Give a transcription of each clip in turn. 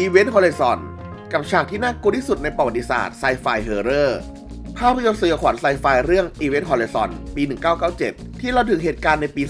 Event Horizon กับฉากที่น่ากลัวที่สุดในประวัติศาสตร์ไซไฟเฮอร์เรอร์ภาพยนตร์สยองขวัญไซไฟเรื่อง Event Horizon ปี 1997 ที่เราถึงเหตุการณ์ในปี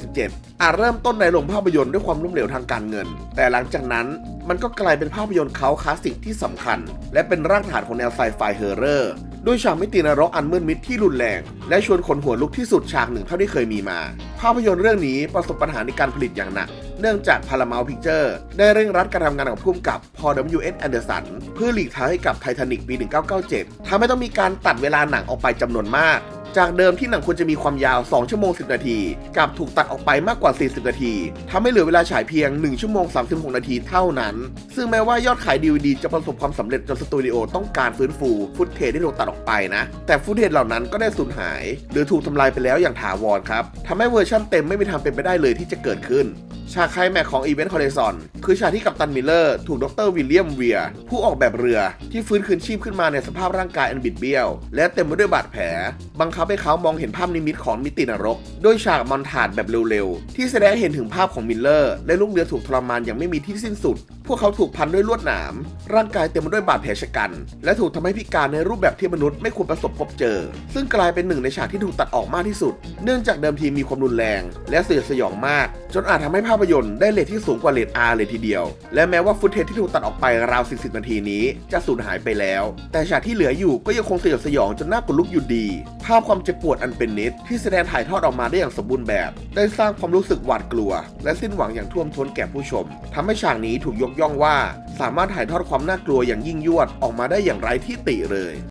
2047 อาจเริ่มต้นในโรงภาพยนตร์ด้วยความล้มเหลวทางการเงิน แต่หลังจากนั้นมันก็กลายเป็นภาพยนตร์เขาคลาสสิกที่สำคัญ และเป็นรากฐานของแนวไซไฟเฮอร์เรอร์ด้วยฉากมิตินรกอันมืดมิดที่รุนแรง และชวนขนหัวลุกที่สุดฉากหนึ่งเท่าที่เคยมีมา ภาพยนตร์เรื่องนี้ประสบปัญหาในการผลิตอย่างหนัก เนื่องจาก Paramount Picture ได้เร่งรัดการทำงานของผู้กำกับพอ W.S. Anderson เพื่อหลีกทางให้กับไททานิกปี 1997ทำให้ต้องมีการตัดเวลาหนังออกไปจำนวนมากจากเดิมที่หนังควรจะมีความยาว 2 ชั่วโมง 10 นาทีกลับถูกตัดออกไปมากกว่า 40 นาทีทำให้เหลือเวลาฉายเพียง 1 ชั่วโมง 36 นาทีเท่านั้น ซึ่งแม้ว่ายอดขาย DVD จะประสบความสำเร็จจนสตูดิโอต้องการฟื้นฟู ฟุตเทจที่ถูกตัดออกไปนะ แต่ฟุตเทจเหล่านั้นก็ได้สูญหาย หรือถูกทำลายไปแล้วอย่างถาวรครับทำให้เวอร์ชันเต็มไม่มีทางเป็นไปได้เลยที่จะเกิดขึ้น ฉากไคลแม็กซ์ของ Event Horizon คือฉากที่กัปตันมิลเลอร์ถูกดรวิลเลียมเวียร์ผู้ออกแบบเรือที่ฟื้นคืนชีพขึ้นมาในสภาพร่างกายอันบิดเบี้ยว และเต็มไปด้วยบาดแผล บังคับให้เขามองเห็นภาพนิมิตของมิตินรกด้วยฉากมอนทาดแบบเร็วๆ ที่แสดงเห็นถึงภาพของมิลเลอร์ และลูกเรือถูกทรมานอย่างไม่มีที่สิ้นสุด พวกเขาถูกพันด้วยลวดหนาม ร่างกายเต็มไปด้วยบาดแผลชะกัน และถูกทำให้พิการในรูปแบบที่มนุษย์ไม่ควรประสบพบเจอ ซึ่งกลายเป็นหนึ่งในฉากที่ถูกตัดออกมากที่สุด เนื่องจากเดิมทีมีความรุนแรง และสยสยองมาก จนอาจทำให้ภาพยนตร์ได้เรทที่สูงกว่าเรท R เลยทีเดียว และแม้ว่าฟุตเทจที่ถูกตัดออกไปราว 40 นาทีนี้ จะสูญหายไปแล้ว แต่ฉากที่เหลืออยู่ก็ยังคงสยดสยองจนน่าขนลุกอยู่ดี ภาพความเจ็บปวดอันเป็นนิดที่แสดงถ่ายทอดออกมาได้อย่างสมบูรณ์แบบ ได้สร้างความรู้สึกหวาดกลัว และสิ้นหวังอย่างท่วมท้นแก่ผู้ชมทำให้ฉากนี้ถูกยกย่องว่า สามารถถ่ายทอดความน่ากลัวอย่างยิ่งยวดออกมาได้อย่างไร้ที่ติเลย